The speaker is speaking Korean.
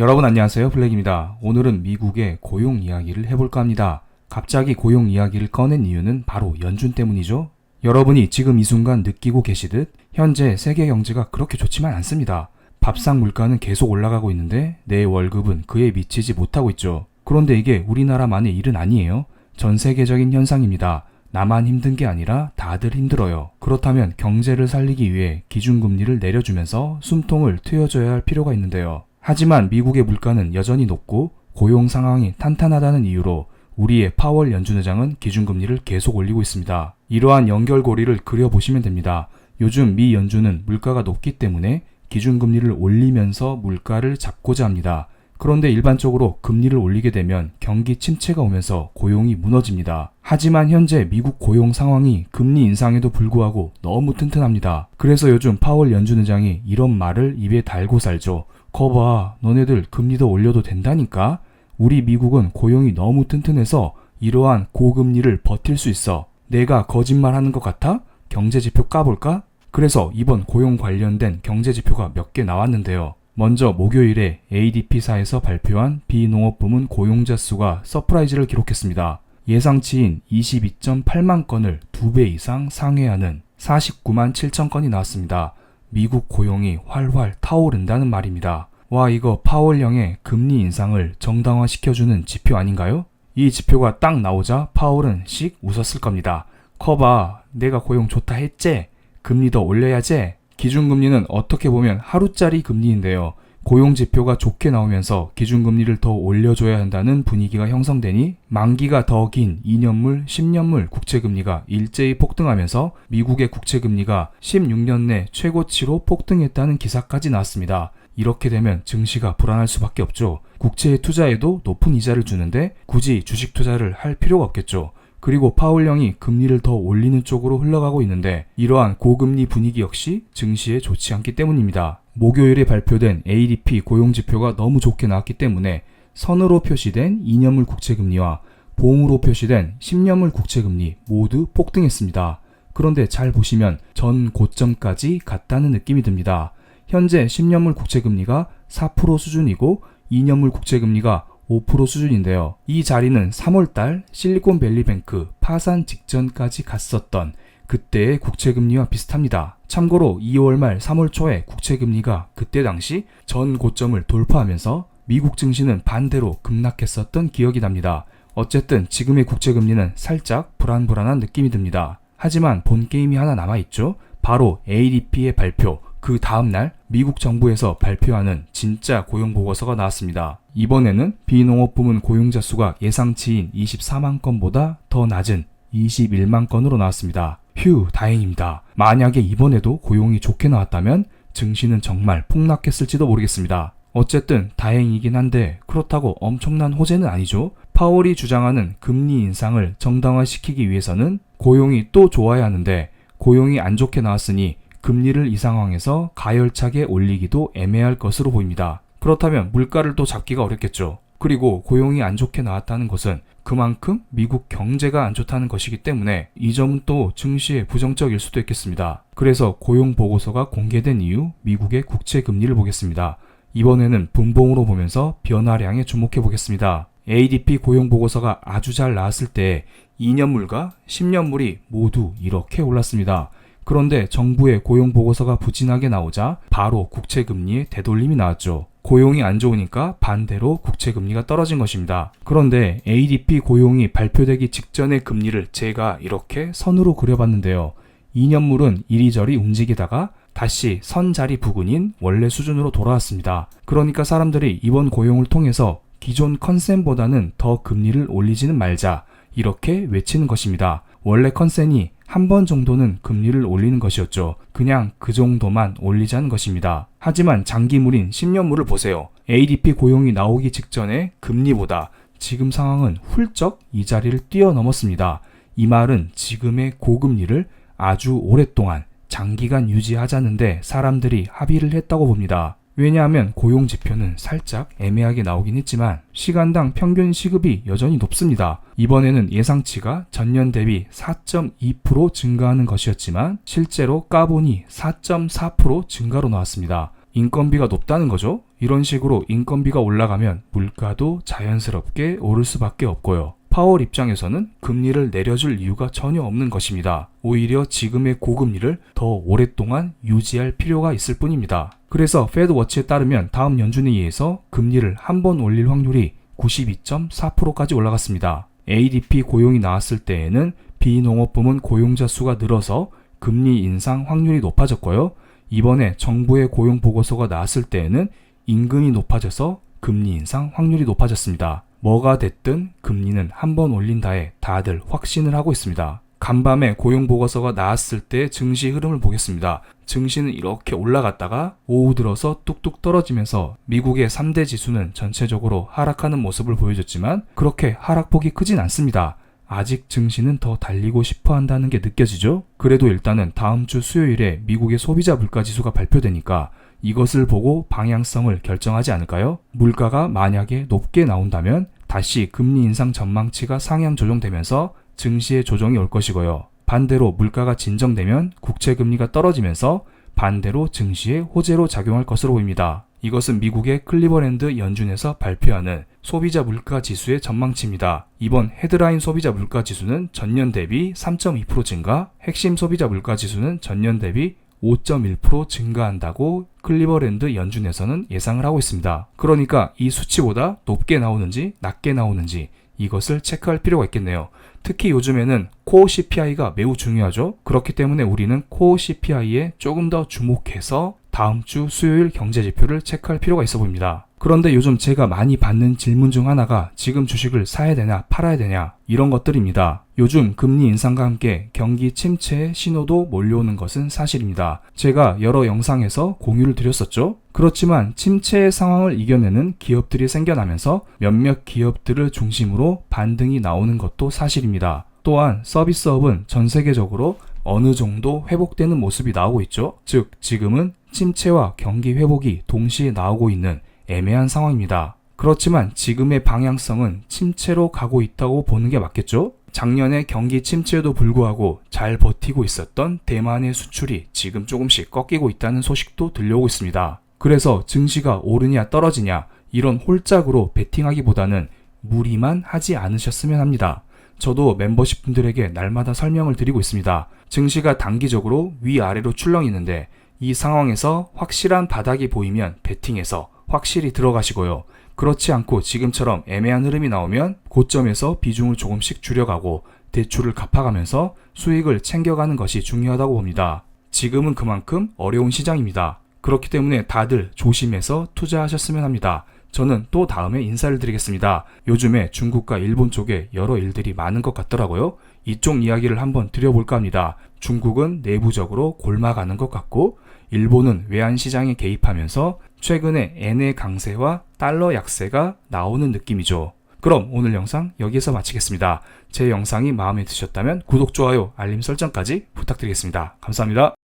여러분 안녕하세요 블랙입니다. 오늘은 미국의 고용 이야기를 해볼까 합니다. 갑자기 고용 이야기를 꺼낸 이유는 바로 연준 때문이죠. 여러분이 지금 이 순간 느끼고 계시듯 현재 세계 경제가 그렇게 좋지만 않습니다. 밥상 물가는 계속 올라가고 있는데 내 월급은 그에 미치지 못하고 있죠. 그런데 이게 우리나라만의 일은 아니에요. 전 세계적인 현상입니다. 나만 힘든 게 아니라 다들 힘들어요. 그렇다면 경제를 살리기 위해 기준금리를 내려주면서 숨통을 트여줘야 할 필요가 있는데요. 하지만 미국의 물가는 여전히 높고 고용 상황이 탄탄하다는 이유로 우리의 파월 연준 의장은 기준금리를 계속 올리고 있습니다. 이러한 연결고리를 그려보시면 됩니다. 요즘 미 연준은 물가가 높기 때문에 기준금리를 올리면서 물가를 잡고자 합니다. 그런데 일반적으로 금리를 올리게 되면 경기 침체가 오면서 고용이 무너집니다. 하지만 현재 미국 고용 상황이 금리 인상에도 불구하고 너무 튼튼합니다. 그래서 요즘 파월 연준 의장이 이런 말을 입에 달고 살죠. 거봐, 너네들 금리 더 올려도 된다니까? 우리 미국은 고용이 너무 튼튼해서 이러한 고금리를 버틸 수 있어. 내가 거짓말 하는 것 같아? 경제 지표 까볼까? 그래서 이번 고용 관련된 경제 지표가 몇 개 나왔는데요. 먼저 목요일에 ADP사에서 발표한 비농업 부문 고용자 수가 서프라이즈를 기록했습니다. 예상치인 22.8만 건을 두배 이상 상회하는 49만 7천 건이 나왔습니다. 미국 고용이 활활 타오른다는 말입니다. 와 이거 파월령의 금리 인상을 정당화시켜주는 지표 아닌가요? 이 지표가 딱 나오자 파월은 씩 웃었을 겁니다. 커봐 내가 고용 좋다 했제 금리 더 올려야지 기준금리는 어떻게 보면 하루짜리 금리인데요. 고용 지표가 좋게 나오면서 기준금리를 더 올려줘야 한다는 분위기가 형성되니 만기가 더 긴 2년물, 10년물 국채금리가 일제히 폭등하면서 미국의 국채금리가 16년 내 최고치로 폭등했다는 기사까지 나왔습니다. 이렇게 되면 증시가 불안할 수밖에 없죠. 국채에 투자해도 높은 이자를 주는데 굳이 주식 투자를 할 필요가 없겠죠. 그리고 파월령이 금리를 더 올리는 쪽으로 흘러가고 있는데 이러한 고금리 분위기 역시 증시에 좋지 않기 때문입니다. 목요일에 발표된 ADP 고용지표가 너무 좋게 나왔기 때문에 선으로 표시된 2년물 국채금리와 봉으로 표시된 10년물 국채금리 모두 폭등했습니다. 그런데 잘 보시면 전 고점까지 갔다는 느낌이 듭니다. 현재 10년물 국채금리가 4% 수준이고 2년물 국채금리가 5% 수준인데요. 이 자리는 3월달 실리콘밸리뱅크 파산 직전까지 갔었던 그때의 국채금리와 비슷합니다. 참고로 2월 말 3월 초에 국채금리가 그때 당시 전 고점을 돌파하면서 미국 증시는 반대로 급락했었던 기억이 납니다. 어쨌든 지금의 국채금리는 살짝 불안불안한 느낌이 듭니다. 하지만 본 게임이 하나 남아있죠? 바로 ADP의 발표, 그 다음날 미국 정부에서 발표하는 진짜 고용 보고서가 나왔습니다. 이번에는 비농업 부문 고용자 수가 예상치인 24만 건보다 더 낮은 21만 건으로 나왔습니다. 휴, 다행입니다. 만약에 이번에도 고용이 좋게 나왔다면 증시는 정말 폭락했을지도 모르겠습니다. 어쨌든 다행이긴 한데 그렇다고 엄청난 호재는 아니죠. 파월이 주장하는 금리 인상을 정당화시키기 위해서는 고용이 또 좋아야 하는데 고용이 안 좋게 나왔으니 금리를 이 상황에서 가열차게 올리기도 애매할 것으로 보입니다. 그렇다면 물가를 또 잡기가 어렵겠죠. 그리고 고용이 안 좋게 나왔다는 것은 그만큼 미국 경제가 안 좋다는 것이기 때문에 이 점은 또 증시에 부정적일 수도 있겠습니다. 그래서 고용 보고서가 공개된 이후 미국의 국채 금리를 보겠습니다. 이번에는 분봉으로 보면서 변화량에 주목해 보겠습니다. ADP 고용 보고서가 아주 잘 나왔을 때 2년물과 10년물이 모두 이렇게 올랐습니다. 그런데 정부의 고용 보고서가 부진하게 나오자 바로 국채 금리에 되돌림이 나왔죠. 고용이 안 좋으니까 반대로 국채 금리가 떨어진 것입니다. 그런데 ADP 고용이 발표되기 직전의 금리를 제가 이렇게 선으로 그려봤는데요. 2년물은 이리저리 움직이다가 다시 선 자리 부근인 원래 수준으로 돌아왔습니다. 그러니까 사람들이 이번 고용을 통해서 기존 컨센보다는 더 금리를 올리지는 말자 이렇게 외치는 것입니다. 원래 컨센이 한 번 정도는 금리를 올리는 것이었죠. 그냥 그 정도만 올리자는 것입니다. 하지만 장기물인 10년물을 보세요. ADP 고용이 나오기 직전에 금리보다 지금 상황은 훌쩍 이 자리를 뛰어넘었습니다. 이 말은 지금의 고금리를 아주 오랫동안 장기간 유지하자는데 사람들이 합의를 했다고 봅니다. 왜냐하면 고용 지표는 살짝 애매하게 나오긴 했지만 시간당 평균 시급이 여전히 높습니다. 이번에는 예상치가 전년 대비 4.2% 증가하는 것이었지만 실제로 까보니 4.4% 증가로 나왔습니다. 인건비가 높다는 거죠. 이런 식으로 인건비가 올라가면 물가도 자연스럽게 오를 수밖에 없고요. 파월 입장에서는 금리를 내려줄 이유가 전혀 없는 것입니다. 오히려 지금의 고금리를 더 오랫동안 유지할 필요가 있을 뿐입니다. 그래서 페드워치에 따르면 다음 연준회의에서 금리를 한 번 올릴 확률이 92.4%까지 올라갔습니다. ADP 고용이 나왔을 때에는 비농업 부문 고용자 수가 늘어서 금리 인상 확률이 높아졌고요. 이번에 정부의 고용 보고서가 나왔을 때에는 임금이 높아져서 금리 인상 확률이 높아졌습니다. 뭐가 됐든 금리는 한 번 올린다에 다들 확신을 하고 있습니다. 간밤에 고용 보고서가 나왔을 때 증시 흐름을 보겠습니다. 증시는 이렇게 올라갔다가 오후 들어서 뚝뚝 떨어지면서 미국의 3대 지수는 전체적으로 하락하는 모습을 보여줬지만 그렇게 하락폭이 크진 않습니다. 아직 증시는 더 달리고 싶어 한다는 게 느껴지죠? 그래도 일단은 다음 주 수요일에 미국의 소비자 물가 지수가 발표되니까 이것을 보고 방향성을 결정하지 않을까요? 물가가 만약에 높게 나온다면 다시 금리 인상 전망치가 상향 조정되면서 증시의 조정이 올 것이고요. 반대로 물가가 진정되면 국채 금리가 떨어지면서 반대로 증시에 호재로 작용할 것으로 보입니다. 이것은 미국의 클리버랜드 연준에서 발표하는 소비자 물가 지수의 전망치입니다. 이번 헤드라인 소비자 물가 지수는 전년 대비 3.2% 증가, 핵심 소비자 물가 지수는 전년 대비 5.1% 증가한다고 클리버랜드 연준에서는 예상을 하고 있습니다. 그러니까 이 수치보다 높게 나오는지 낮게 나오는지 이것을 체크할 필요가 있겠네요. 특히 요즘에는 코어 CPI가 매우 중요하죠. 그렇기 때문에 우리는 코어 CPI에 조금 더 주목해서 다음 주 수요일 경제 지표를 체크할 필요가 있어 보입니다. 그런데 요즘 제가 많이 받는 질문 중 하나가 지금 주식을 사야 되냐, 팔아야 되냐, 이런 것들입니다. 요즘 금리 인상과 함께 경기 침체의 신호도 몰려오는 것은 사실입니다. 제가 여러 영상에서 공유를 드렸었죠. 그렇지만 침체의 상황을 이겨내는 기업들이 생겨나면서 몇몇 기업들을 중심으로 반등이 나오는 것도 사실입니다. 또한 서비스업은 전 세계적으로 어느 정도 회복되는 모습이 나오고 있죠. 즉, 지금은 침체와 경기 회복이 동시에 나오고 있는 애매한 상황입니다. 그렇지만 지금의 방향성은 침체로 가고 있다고 보는 게 맞겠죠? 작년에 경기 침체에도 불구하고 잘 버티고 있었던 대만의 수출이 지금 조금씩 꺾이고 있다는 소식도 들려오고 있습니다. 그래서 증시가 오르냐 떨어지냐 이런 홀짝으로 베팅하기보다는 무리만 하지 않으셨으면 합니다. 저도 멤버십 분들에게 날마다 설명을 드리고 있습니다. 증시가 단기적으로 위아래로 출렁이는데 이 상황에서 확실한 바닥이 보이면 베팅해서 확실히 들어가시고요. 그렇지 않고 지금처럼 애매한 흐름이 나오면 고점에서 비중을 조금씩 줄여가고 대출을 갚아가면서 수익을 챙겨가는 것이 중요하다고 봅니다. 지금은 그만큼 어려운 시장입니다. 그렇기 때문에 다들 조심해서 투자하셨으면 합니다. 저는 또 다음에 인사를 드리겠습니다. 요즘에 중국과 일본 쪽에 여러 일들이 많은 것 같더라고요. 이쪽 이야기를 한번 드려볼까 합니다. 중국은 내부적으로 골마가는 것 같고, 일본은 외환 시장에 개입하면서 최근에 엔의 강세와 달러 약세가 나오는 느낌이죠. 그럼 오늘 영상 여기서 마치겠습니다. 제 영상이 마음에 드셨다면 구독, 좋아요, 알림 설정까지 부탁드리겠습니다. 감사합니다.